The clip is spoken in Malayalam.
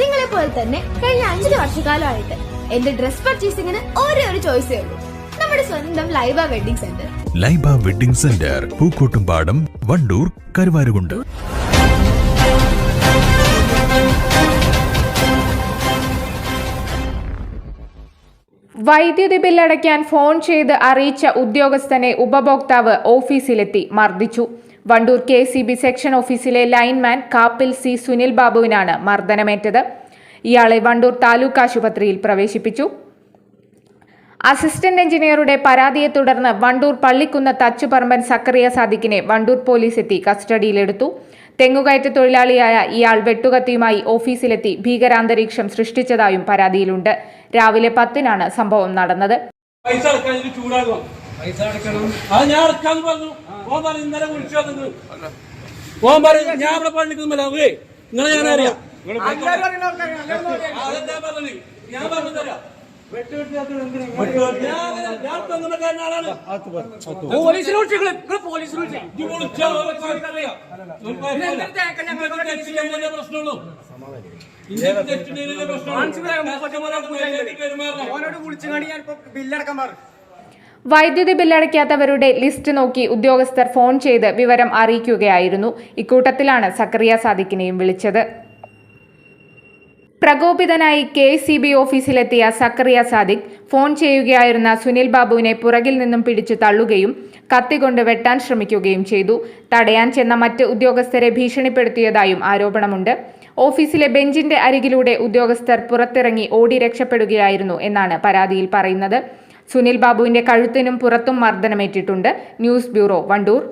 നിങ്ങളെ പോലെ തന്നെ കഴിഞ്ഞ അഞ്ചു വർഷക്കാലമായിട്ട് എന്റെ ഡ്രസ് പർച്ചേസിംഗിന് ഒരേ ഒരു ചോയ്സേ ഉള്ളൂ. നമ്മുടെ സ്വന്തം Laiba wedding centre. Laiba wedding centre Pookkottumpadam Wandoor Karuvarakundu. വൈദ്യുതി ബില്ലടയ്ക്കാൻ ഫോൺ ചെയ്ത് അറിയിച്ച ഉദ്യോഗസ്ഥനെ ഉപഭോക്താവ് ഓഫീസിലെത്തി മർദ്ദിച്ചു. Wandoor K C B section ഓഫീസിലെ ലൈൻമാൻ കാപ്പിൽ സി സുനിൽ ബാബുവിനാണ് മർദ്ദനമേറ്റത്. ഇയാളെ വണ്ടൂർ താലൂക്ക് ആശുപത്രിയിൽ പ്രവേശിപ്പിച്ചു. അസിസ്റ്റന്റ് എഞ്ചിനീയറുടെ പരാതിയെ തുടർന്ന് വണ്ടൂർ പള്ളിക്കുന്ന തച്ചുപറമ്പൻ സക്കറിയ സാദിഖിനെ വണ്ടൂർ പോലീസ് എത്തി കസ്റ്റഡിയിലെടുത്തു. തെങ്ങുകയറ്റ തൊഴിലാളിയായ ഇയാൾ വെട്ടുകത്തിയുമായി ഓഫീസിലെത്തി ഭീകരാന്തരീക്ഷം സൃഷ്ടിച്ചതായും പരാതിയിലുണ്ട്. രാവിലെ പത്തിനാണ് സംഭവം നടന്നത്. പൈസ ചൂടാകും അത് ഞാൻ അടക്കാന്ന് പറഞ്ഞു. ഓൻ പറഞ്ഞു ഇന്നലെ വിളിച്ചു വന്നത്. ഓൻ പറഞ്ഞു ഞാൻ പണിക്കുന്നില്ല നിങ്ങളെ ഞാൻ അറിയാം. ഞാൻ പറഞ്ഞു തരാം. പ്രശ്നമുള്ളൂ. പെരുമാറണം. ഓനോട് ഞാൻ ഇപ്പൊ ബില്ലടക്കാൻ പറഞ്ഞു വൈദ്യുതി ബില്ലടയ്ക്കാത്തവരുടെ ലിസ്റ്റ് നോക്കി ഉദ്യോഗസ്ഥർ ഫോൺ ചെയ്ത് വിവരം അറിയിക്കുകയായിരുന്നു. ഇക്കൂട്ടത്തിലാണ് സക്കറിയ സാദിഖിനെയും വിളിച്ചത്. പ്രകോപിതനായി കെ സി ബി ഓഫീസിലെത്തിയ സക്കറിയ സാദിഖ് ഫോൺ ചെയ്യുകയായിരുന്ന സുനിൽ ബാബുവിനെ പുറകിൽ നിന്നും പിടിച്ചു തള്ളുകയും കത്തികൊണ്ട് വെട്ടാൻ ശ്രമിക്കുകയും ചെയ്തു. തടയാൻ ചെന്ന മറ്റ് ഉദ്യോഗസ്ഥരെ ഭീഷണിപ്പെടുത്തിയതായും ആരോപണമുണ്ട്. ഓഫീസിലെ ബെഞ്ചിന്റെ അരികിലൂടെ ഉദ്യോഗസ്ഥർ പുറത്തിറങ്ങി ഓടി രക്ഷപ്പെടുകയായിരുന്നു എന്നാണ് പരാതിയിൽ പറയുന്നത്. സുനിൽ ബാബുവിന്റെ കഴുത്തിനും പുറത്തും മർദ്ദനമേറ്റിട്ടുണ്ട്. News bureau Wandoor.